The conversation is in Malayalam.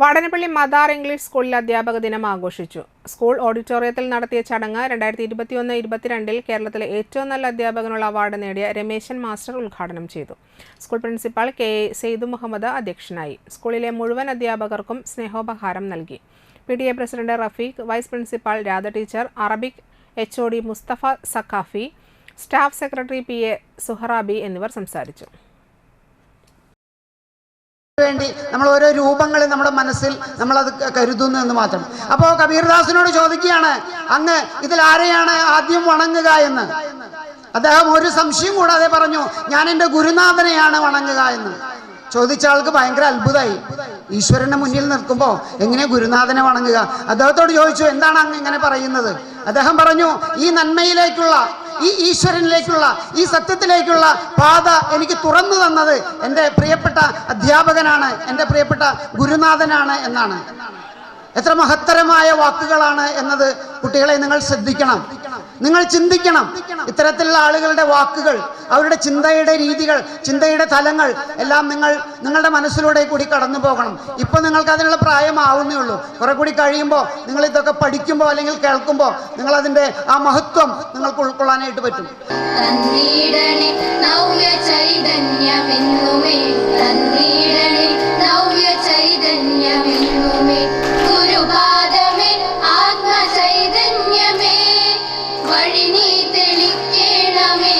വാടനപ്പള്ളി മദാർ ഇംഗ്ലീഷ് സ്കൂളിൽ അധ്യാപക ദിനം ആഘോഷിച്ചു. സ്കൂൾ ഓഡിറ്റോറിയത്തിൽ നടത്തിയ ചടങ്ങ് രണ്ടായിരത്തി ഇരുപത്തിയൊന്ന് ഇരുപത്തിരണ്ടിൽ കേരളത്തിലെ ഏറ്റവും നല്ല അധ്യാപകനുള്ള അവാർഡ് നേടിയ രമേശൻ മാസ്റ്റർ ഉദ്ഘാടനം ചെയ്തു. School principal K A Saidu Muhammad അധ്യക്ഷനായി. സ്കൂളിലെ മുഴുവൻ അധ്യാപകർക്കും സ്നേഹോപഹാരം നൽകി. P T A president Rafeeq vice principal Radha teacher Arabic H O D Mustafa Saqafi staff secretary P A Suharabi എന്നിവർ സംസാരിച്ചു. വേണ്ടി നമ്മൾ ഓരോ രൂപങ്ങൾ നമ്മുടെ മനസ്സിൽ നമ്മളത് കരുതുന്നു എന്ന് മാത്രം. അപ്പോൾ കബീർദാസിനോട് ചോദിക്കുകയാണ് അങ്ങ് ഇതിൽ ആരെയാണ് ആദ്യം വണങ്ങുക എന്ന്? അദ്ദേഹം ഒരു സംശയം കൂടാതെ പറഞ്ഞു ഞാൻ എന്റെ ഗുരുനാഥനെയാണ് വണങ്ങുക എന്ന്. ചോദിച്ച ആൾക്ക് ഭയങ്കര അത്ഭുതമായി. ഈശ്വരന്റെ മുന്നിൽ നിൽക്കുമ്പോൾ എങ്ങനെ ഗുരുനാഥനെ വണങ്ങുക? അദ്ദേഹത്തോട് ചോദിച്ചു എന്താണ് അങ്ങ് ഇങ്ങനെ പറയുന്നത്? അദ്ദേഹം പറഞ്ഞു ഈ നന്മയിലേക്കുള്ള ഈ ഈശ്വരനിലേക്കുള്ള ഈ സത്യത്തിലേക്കുള്ള പാത എനിക്ക് തുറന്നു തന്നത് എന്റെ പ്രിയപ്പെട്ട അധ്യാപകനാണ് എന്റെ പ്രിയപ്പെട്ട ഗുരുനാഥനാണ് എന്നാണ്. എത്ര മഹത്തരമായ വാക്കുകളാണ് എന്നത് കുട്ടികളെ നിങ്ങൾ ശ്രദ്ധിക്കണം. നിങ്ങൾ ചിന്തിക്കണം. ഇത്തരത്തിലുള്ള ആളുകളുടെ വാക്കുകൾ അവരുടെ ചിന്തയുടെ രീതികൾ ചിന്തയുടെ തലങ്ങൾ എല്ലാം നിങ്ങൾ നിങ്ങളുടെ മനസ്സിലൂടെ കൂടി കടന്നു പോകണം. ഇപ്പൊ നിങ്ങൾക്ക് അതിനുള്ള പ്രായമാവുന്നേ ഉള്ളൂ. കുറെ കൂടി കഴിയുമ്പോൾ നിങ്ങൾ ഇതൊക്കെ പഠിക്കുമ്പോൾ അല്ലെങ്കിൽ കേൾക്കുമ്പോൾ നിങ്ങൾ അതിന്റെ ആ മഹത്വം നിങ്ങൾക്ക് ഉൾക്കൊള്ളാനായിട്ട് പറ്റും. വഴി നീ തെളിക്കണമേ.